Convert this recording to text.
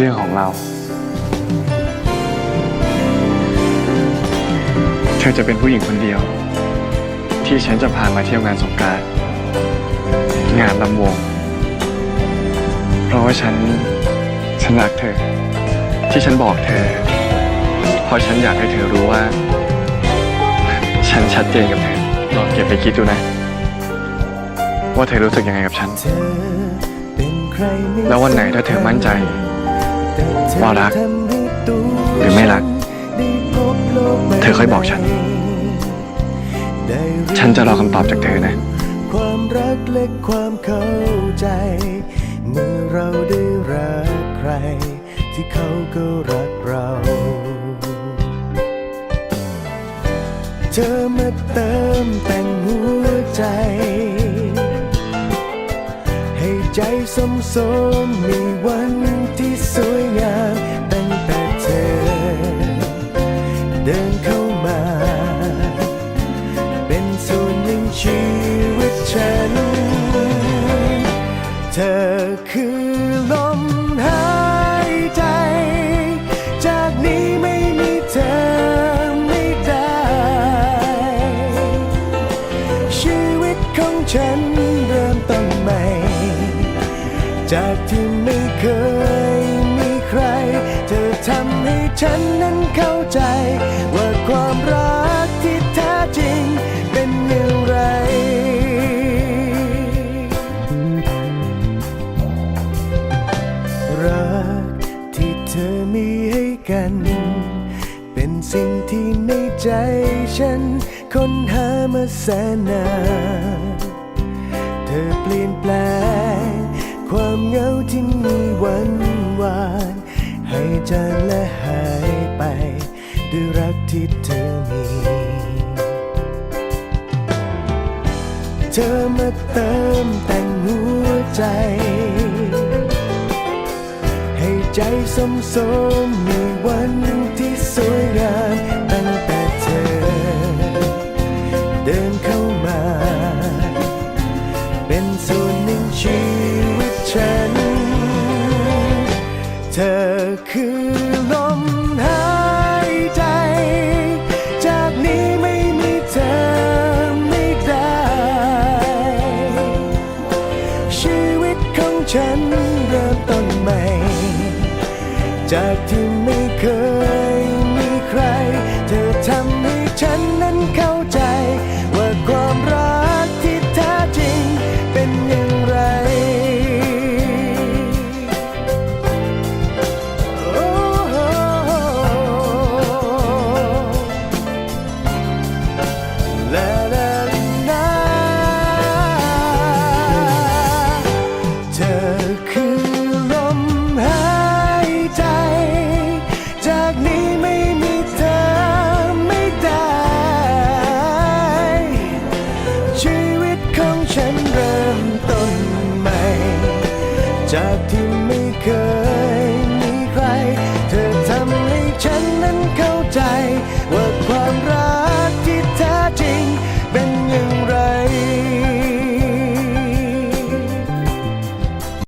เรื่องของเรา เธอจะเป็นผู้หญิงคนเดียว ที่ฉันจะพามาเที่ยวงานสงกรารงานลำวง เพราะว่าฉันฉันรักเธอ ที่ฉันบอกเธอ เพราะฉันอยากให้เธอรู้ว่า ฉันชัดเจนกับเธอลองเก็บไปคิดดูนะ ว่าเธอรู้สึกยังไงกับฉัน แล้ววันไหนถ้าเธอมั่นใจ ว่ารัก หรือไม่รัก เธอค่อยบอกฉัน ฉันจะรอคำตอบจากเธอนะ ความรักและความเข้าใจ เมื่อเราได้รักใคร ที่เขาก็รักเรา เธอมาเติมแต่งหัวใจให้ใจสมสมมีวันที่สว ธอคือลมหายใจ จากนี้ไม่มีเธอไม่ได้ ชีวิตของฉันเริ่มต้นใหม่ จากที่ไม่เคยมีใคร เธอทำให้ฉันนั้นเข้าใจ ว่าความรักที่แท้จริงเป็นอย่างไร กัน เป็นสิ่งที่ในใจฉันค้นหามาแสนนานเธอเปลี่ยนแปลง ความเหงาที่มีวันวานให้จางและหายไป ด้วยรักที่เธอมี เธอมาเติมแต่ง ใจสมสมมีวันที่สวยงามตั้งแต่เธอ เดินเข้ามา เป็นส่วนหนึ่งชีวิตฉัน เธอคือลม จากที่ไม่เคยมีใคร เธอทำให้ฉัน